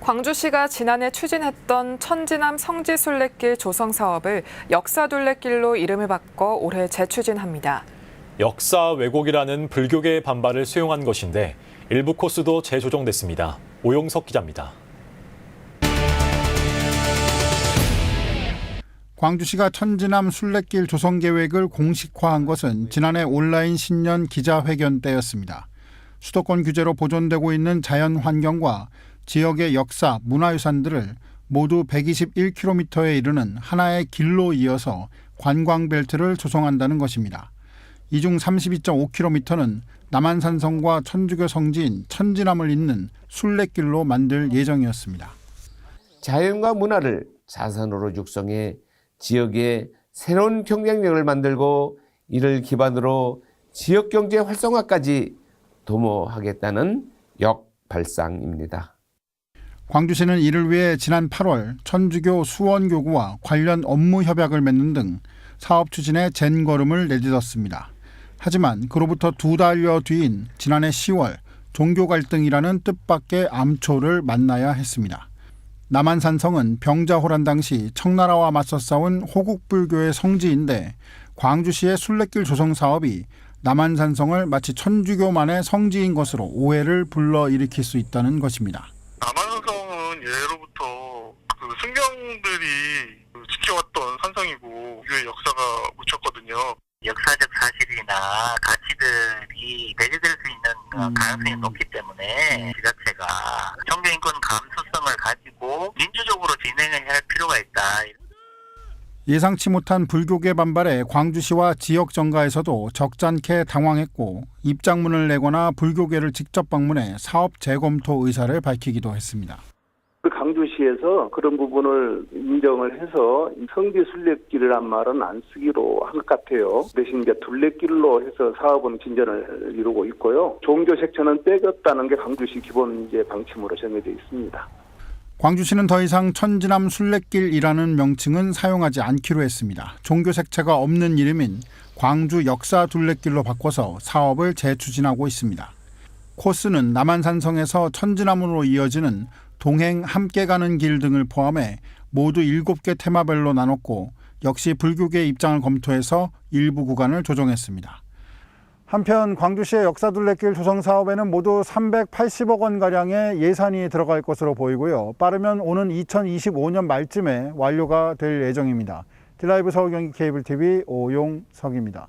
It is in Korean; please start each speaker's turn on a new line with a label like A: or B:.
A: 광주시가 지난해 추진했던 천지남 성지순례길 조성 사업을 역사 둘레길로 이름을 바꿔 올해 재추진합니다.
B: 역사 왜곡이라는 불교계의 반발을 수용한 것인데 일부 코스도 재조정됐습니다. 오용석 기자입니다.
C: 광주시가 천지남 순례길 조성 계획을 공식화한 것은 지난해 온라인 신년 기자회견 때였습니다. 수도권 규제로 보존되고 있는 자연 환경과 지역의 역사, 문화유산들을 모두 121km에 이르는 하나의 길로 이어서 관광벨트를 조성한다는 것입니다. 이 중 32.5km는 남한산성과 천주교 성지인 천지남을 잇는 순례길로 만들 예정이었습니다.
D: 자연과 문화를 자산으로 육성해 지역에 새로운 경쟁력을 만들고 이를 기반으로 지역 경제 활성화까지 도모하겠다는 역발상입니다.
C: 광주시는 이를 위해 지난 8월 천주교 수원교구와 관련 업무 협약을 맺는 등 사업 추진에 젠 걸음을 내딛었습니다. 하지만 그로부터 두 달여 뒤인 지난해 10월 종교 갈등이라는 뜻밖의 암초를 만나야 했습니다. 남한산성은 병자호란 당시 청나라와 맞서 싸운 호국불교의 성지인데 광주시의 순례길 조성 사업이 남한산성을 마치 천주교만의 성지인 것으로 오해를 불러일으킬 수 있다는 것입니다.
E: 남한산성은 예로부터 그 승경들이 그 지켜왔던 산성이고 우리의 역사가 묻혔거든요.
F: 역사적 사실이나 가치들이 배제될 수 있는 어,
C: 음.
F: 가능성이 높기 때문에 지자체가 종교인권 감수성을 가지고 민주적으로 진행을 해야 할 필요가 있다.
C: 예상치 못한 불교계 반발에 광주시와 지역 정가에서도 적잖게 당황했고 입장문을 내거나 불교계를 직접 방문해 사업 재검토 의사를 밝히기도 했습니다.
G: 그 강주시에서 그런 부분을 인정을 해서 성지 순례길이란 말은 안 쓰기로 한것 같아요. 대신 이제 둘레길로 해서 사업은 진전을 이루고 있고요. 종교 색채는 빼겠다는 게 강주시 기본 이제 방침으로 정해져 있습니다.
C: 광주시는 더 이상 천지남 순례길이라는 명칭은 사용하지 않기로 했습니다. 종교 색채가 없는 이름인 광주 역사 둘레길로 바꿔서 사업을 재추진하고 있습니다. 코스는 남한산성에서 천지남으로 이어지는 동행 함께 가는 길 등을 포함해 모두 7개 테마별로 나눴고 역시 불교계 입장을 검토해서 일부 구간을 조정했습니다. 한편 광주시의 역사 둘레길 조성 사업에는 모두 380억 원 가량의 예산이 들어갈 것으로 보이고요. 빠르면 오는 2025년 말쯤에 완료가 될 예정입니다. 딜라이브 서울 경기 케이블 TV 오용석입니다.